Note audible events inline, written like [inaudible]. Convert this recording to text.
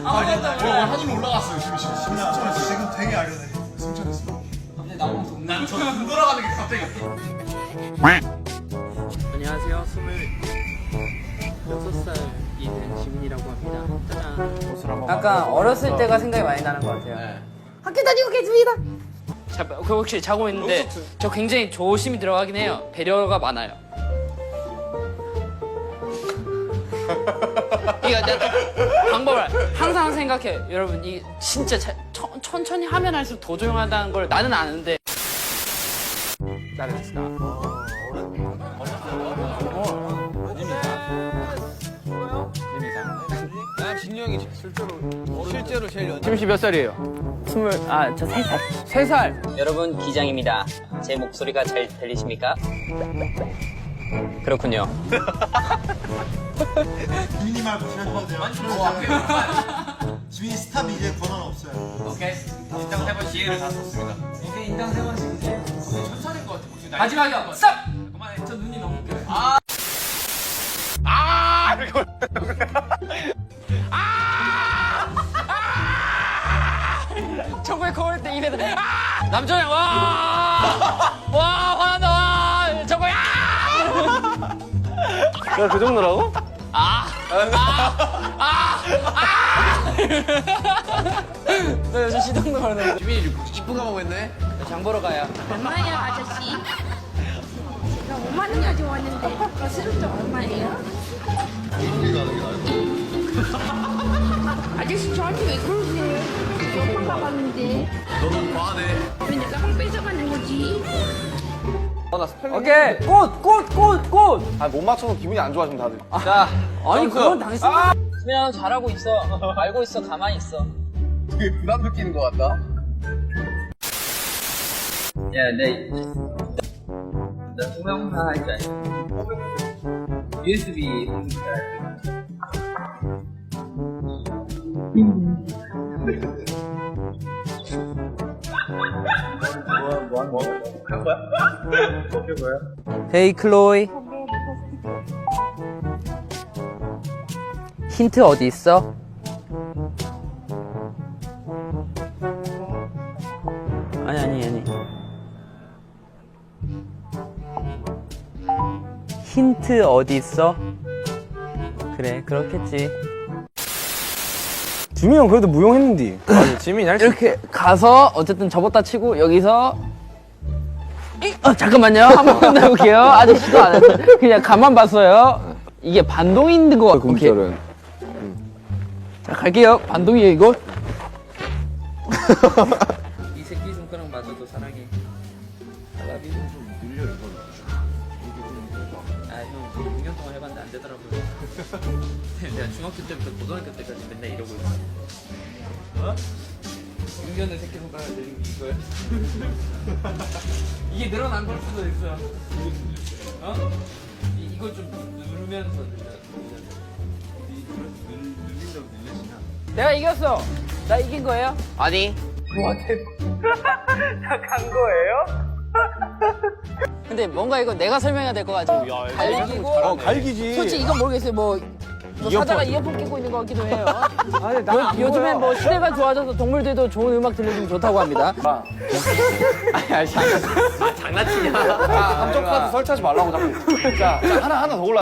하늘 올라갔어요 지금 지금 나 지금 되게 아련해. 승천했어. 난저 돌아가는 게 갑자기 안녕하세요. 26살 이 된 지민이라고 합니다. 짜잔. 약간 어렸을 때가 생각이 많이 나는 것 같아요. 네. 학교 다니고 계십니다. 자, 그 혹시 자고 있는데 저 굉장히 조심히 들어가긴 해요. 배려가 많아요. [laughs] 이거 내가 생각해. 여러분 이 진짜 자- 천, 천천히 하면 할수록 더 조용하다는 걸 나는 아는데. 잘했다. 난 진이 형이 실제로 실제로 제일 연. 지민 씨몇 살이에요? 스물 아저 세 살. 세 살. 여러분 기장입니다. 제 목소리가 잘 들리십니까? 그렇군요. 말고 시간 주세 요. 지민이 스탑 이제 권한 없어요. 오케이 인당 세번 기회를 다 썼습니다 이제 인당 세 번씩 이제 천사일 것 같아 목소리 마지막이야. 스탑. 그만해 저 눈이 너무 웃겨요. 정말 거울 때 입에서 아! 남조영 와! 와 화난다 와! 저거야! 내가 그 정도라고? 아! 아! 아! 아! 네, 저 시동도 걸는 지민이 이쁜 거 먹었네. 장 보러 가요. 얼마예요, 아저씨? 제가 5만 원 가지고 왔는데 거스름도 얼마예요? [laughs] 아저씨 저한테 왜 그러세요? 저 빵 가 봤는데 너무 과하네. 왜 내가 빵 뺏어가는 거지? 오케이 꽃! 꽃! 꽃! 꽃! 아못 맞춰서 기분이 안 좋아 지금 다들. 자 아니 그건 당신 아! 너 잘하고 있어. 알고 있어. 가만히 있어. 되게 부담 느끼는 것 같다. 야, 내, 나 동영상 할줄 알지? USB 컴퓨터 할 줄. 헤이 클로이 힌트 어디 있어? 아니 아니 아니. 힌트 어디 있어? 그래 그렇겠지. 지민이 형 그래도 무용했는데. 아니 지민이 할 이렇게 가서 어쨌든 접었다 치고 여기서 이- 어, 잠깐만요. 한번더 해볼게요. 아직 시도 안 했어요. 그냥 가만 봤어요. 이게 있는 거 같고 오케이 자 갈게요. 반동이에요 이거 [laughs] 이 새끼 손가락 맞아도 사랑해. 사랑해 좀 늘려 이거 아형 6년 동안 해봤는데 안 되더라고요. [laughs] 내가 중학교 때부터 고등학교 때까지 맨날 이러고 있어. 어? 6년을 새끼 손가락을 늘린 게 이거야? [laughs] 이게 늘어난 걸 수도 있어. 어? 이, 이걸 좀 누르면서 늘려 내가 이겼어. 나 이긴 거예요? 아니. 뭐한테? 나간 [laughs] 거예요? [laughs] 근데 뭔가 이거 내가 설명해야 될 것 같아. 갈기고. 어 갈기지. 솔직히 이건 모르겠어요. 뭐, 뭐 사자가 이어폰 끼고 있는 것 같기도 해요. [laughs] 요, 요즘엔 뭐 시대가 좋아져서 동물들도 좋은 음악 들려주면 좋다고 합니다. 한쪽 카드 설치하지 말라고 자꾸. 자, 자 하나 하나 더 골라.